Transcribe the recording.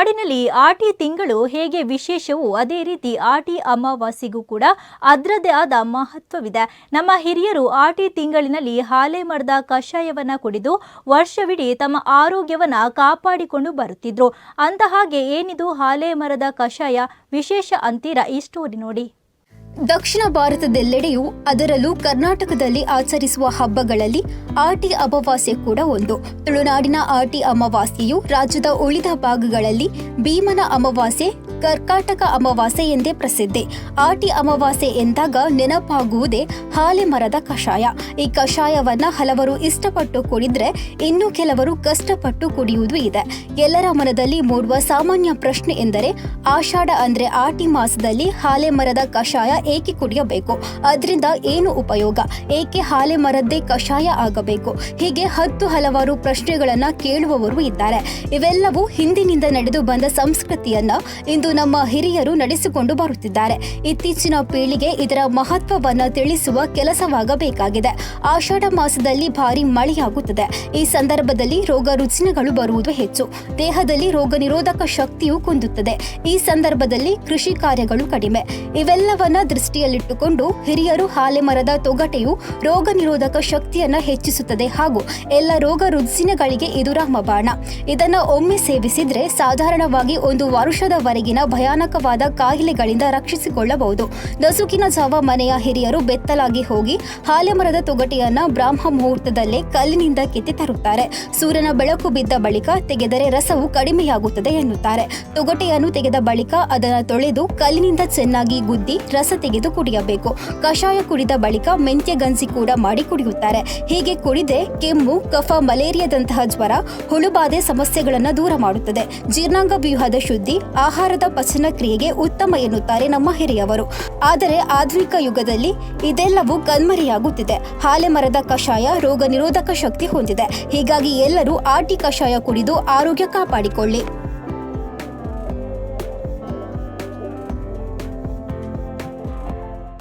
ತುಳುನಾಡಿನಲ್ಲಿ ಆಟಿ ತಿಂಗಳು ಹೇಗೆ ವಿಶೇಷವೋ ಅದೇ ರೀತಿ ಆಟಿ ಅಮಾವಾಸ್ಯೆಗೂ ಕೂಡ ಅದರದ್ದೇ ಆದ ಮಹತ್ವವಿದೆ. ನಮ್ಮ ಹಿರಿಯರು ಆಟಿ ತಿಂಗಳಿನಲ್ಲಿ ಹಾಲೆ ಮರದ ಕಷಾಯವನ್ನ ಕುಡಿದು ವರ್ಷವಿಡೀ ತಮ್ಮ ಆರೋಗ್ಯವನ್ನ ಕಾಪಾಡಿಕೊಂಡು ಬರುತ್ತಿದ್ರು. ಅಂತ ಹಾಗೆ ಏನಿದು ಹಾಲೆ ಮರದ ಕಷಾಯ? ವಿಶೇಷ ಅಂತೀರಾ ಈ ಸ್ಟೋರಿ ನೋಡಿ. ದಕ್ಷಿಣ ಭಾರತದೆಲ್ಲೆಡೆಯೂ ಅದರಲ್ಲೂ ಕರ್ನಾಟಕದಲ್ಲಿ ಆಚರಿಸುವ ಹಬ್ಬಗಳಲ್ಲಿ ಆಟಿ ಅಮಾವಾಸ್ಯೆ ಕೂಡ ಒಂದು. ತುಳುನಾಡಿನ ಆಟಿ ಅಮಾವಾಸ್ಯೆಯು ರಾಜ್ಯದ ಉಳಿದ ಭಾಗಗಳಲ್ಲಿ ಭೀಮನ ಅಮಾವಾಸ್ಯೆ ಕರ್ಕಾಟಕ ಅಮಾವಾಸ್ಯೆ ಎಂದೇ ಪ್ರಸಿದ್ಧಿ. ಆಟಿ ಅಮಾವಾಸ್ಯೆ ಎಂದಾಗ ನೆನಪಾಗುವುದೇ ಹಾಲೆ ಮರದ ಕಷಾಯ. ಈ ಕಷಾಯವನ್ನ ಹಲವರು ಇಷ್ಟಪಟ್ಟು ಕುಡಿದ್ರೆ ಇನ್ನು ಕೆಲವರು ಕಷ್ಟಪಟ್ಟು ಕುಡಿಯುವುದು ಇದೆ. ಎಲ್ಲರ ಮನದಲ್ಲಿ ಮೂಡುವ ಸಾಮಾನ್ಯ ಪ್ರಶ್ನೆ ಎಂದರೆ, ಆಷಾಢ ಅಂದ್ರೆ ಆಟಿ ಮಾಸದಲ್ಲಿ ಹಾಲೆ ಮರದ ಕಷಾಯ ಏಕೆ ಕುಡಿಯಬೇಕು? ಅದರಿಂದ ಏನು ಉಪಯೋಗ? ಏಕೆ ಹಾಲೆ ಮರದ್ದೇ ಕಷಾಯ ಆಗಬೇಕು? ಹೀಗೆ ಹತ್ತು ಹಲವಾರು ಪ್ರಶ್ನೆಗಳನ್ನ ಕೇಳುವವರು ಇದ್ದಾರೆ. ಇವೆಲ್ಲವೂ ಹಿಂದಿನಿಂದ ನಡೆದು ಬಂದ ಸಂಸ್ಕೃತಿಯನ್ನ ಇಂದು ನಮ್ಮ ಹಿರಿಯರು ನಡೆಸಿಕೊಂಡು ಬರುತ್ತಿದ್ದಾರೆ. ಇತ್ತೀಚಿನ ಪೀಳಿಗೆ ಇದರ ಮಹತ್ವವನ್ನು ತಿಳಿಸುವ ಕೆಲಸವಾಗಬೇಕಾಗಿದೆ. ಆಷಾಢ ಮಾಸದಲ್ಲಿ ಭಾರಿ ಮಳೆಯಾಗುತ್ತದೆ. ಈ ಸಂದರ್ಭದಲ್ಲಿ ರೋಗ ರುಜಿನಗಳು ಬರುವುದು ಹೆಚ್ಚು. ದೇಹದಲ್ಲಿ ರೋಗ ನಿರೋಧಕ ಶಕ್ತಿಯು ಕುಂದುತ್ತದೆ. ಈ ಸಂದರ್ಭದಲ್ಲಿ ಕೃಷಿ ಕಾರ್ಯಗಳು ಕಡಿಮೆ. ಇವೆಲ್ಲವನ್ನ ದೃಷ್ಟಿಯಲ್ಲಿಟ್ಟುಕೊಂಡು ಹಿರಿಯರು ಹಾಲೆ ಮರದ ತೊಗಟೆಯು ರೋಗ ನಿರೋಧಕ ಶಕ್ತಿಯನ್ನು ಹೆಚ್ಚಿಸುತ್ತದೆ ಹಾಗೂ ಎಲ್ಲ ರೋಗ ರುಜಿನಗಳಿಗೆ ಇದು ರಾಮಬಾಣ. ಇದನ್ನ ಒಮ್ಮೆ ಸೇವಿಸಿದ್ರೆ ಸಾಧಾರಣವಾಗಿ ಒಂದು ವರ್ಷದವರೆಗಿನ ಭಯಾನಕವಾದ ಕಾಯಿಲೆಗಳಿಂದ ರಕ್ಷಿಸಿಕೊಳ್ಳಬಹುದು. ನಸುಕಿನ ಜಾವ ಮನೆಯ ಹಿರಿಯರು ಬೆತ್ತಲಾಗಿ ಹೋಗಿ ಹಾಲೆ ಮರದ ತೊಗಟೆಯನ್ನ ಬ್ರಾಹ್ಮ ಮುಹೂರ್ತದಲ್ಲೇ ಕಲ್ಲಿನಿಂದ ಕೆತ್ತಿ ತರುತ್ತಾರೆ. ಸೂರ್ಯನ ಬೆಳಕು ಬಿದ್ದ ಬಳಿಕ ತೆಗೆದರೆ ರಸವು ಕಡಿಮೆಯಾಗುತ್ತದೆ ಎನ್ನುತ್ತಾರೆ. ತೊಗಟೆಯನ್ನು ತೆಗೆದ ಬಳಿಕ ಅದನ್ನು ತೊಳೆದು ಕಲ್ಲಿನಿಂದ ಚೆನ್ನಾಗಿ ಗುದ್ದಿ ರಸ ತೆಗೆದು ಕುಡಿಯಬೇಕು. ಕಷಾಯ ಕುಡಿದ ಬಳಿಕ ಮೆಂತ್ಯ ಗಂಜಿ ಕೂಡ ಮಾಡಿ ಕುಡಿಯುತ್ತಾರೆ. ಹೀಗೆ ಕುಡಿದೆ ಕೆಮ್ಮು, ಕಫ, ಮಲೇರಿಯಾದಂತಹ ಜ್ವರ, ಹುಳುಬಾಧೆ ಸಮಸ್ಯೆಗಳನ್ನು ದೂರ ಮಾಡುತ್ತದೆ. ಜೀರ್ಣಾಂಗ ವ್ಯೂಹದ ಶುದ್ಧಿ, ಆಹಾರದ ಪಚನ ಕ್ರಿಯೆಗೆ ಉತ್ತಮ ಎನ್ನುತ್ತಾರೆ ನಮ್ಮ ಹಿರಿಯವರು. ಆದರೆ ಆಧುನಿಕ ಯುಗದಲ್ಲಿ ಇದೆಲ್ಲವೂ ಕಣ್ಮರೆಯಾಗುತ್ತಿದೆ. ಹಾಲೆ ಮರದ ಕಷಾಯ ರೋಗ ನಿರೋಧಕ ಶಕ್ತಿ ಹೊಂದಿದೆ. ಹೀಗಾಗಿ ಎಲ್ಲರೂ ಆಟಿ ಕಷಾಯ ಕುಡಿದು ಆರೋಗ್ಯ ಕಾಪಾಡಿಕೊಳ್ಳಿ.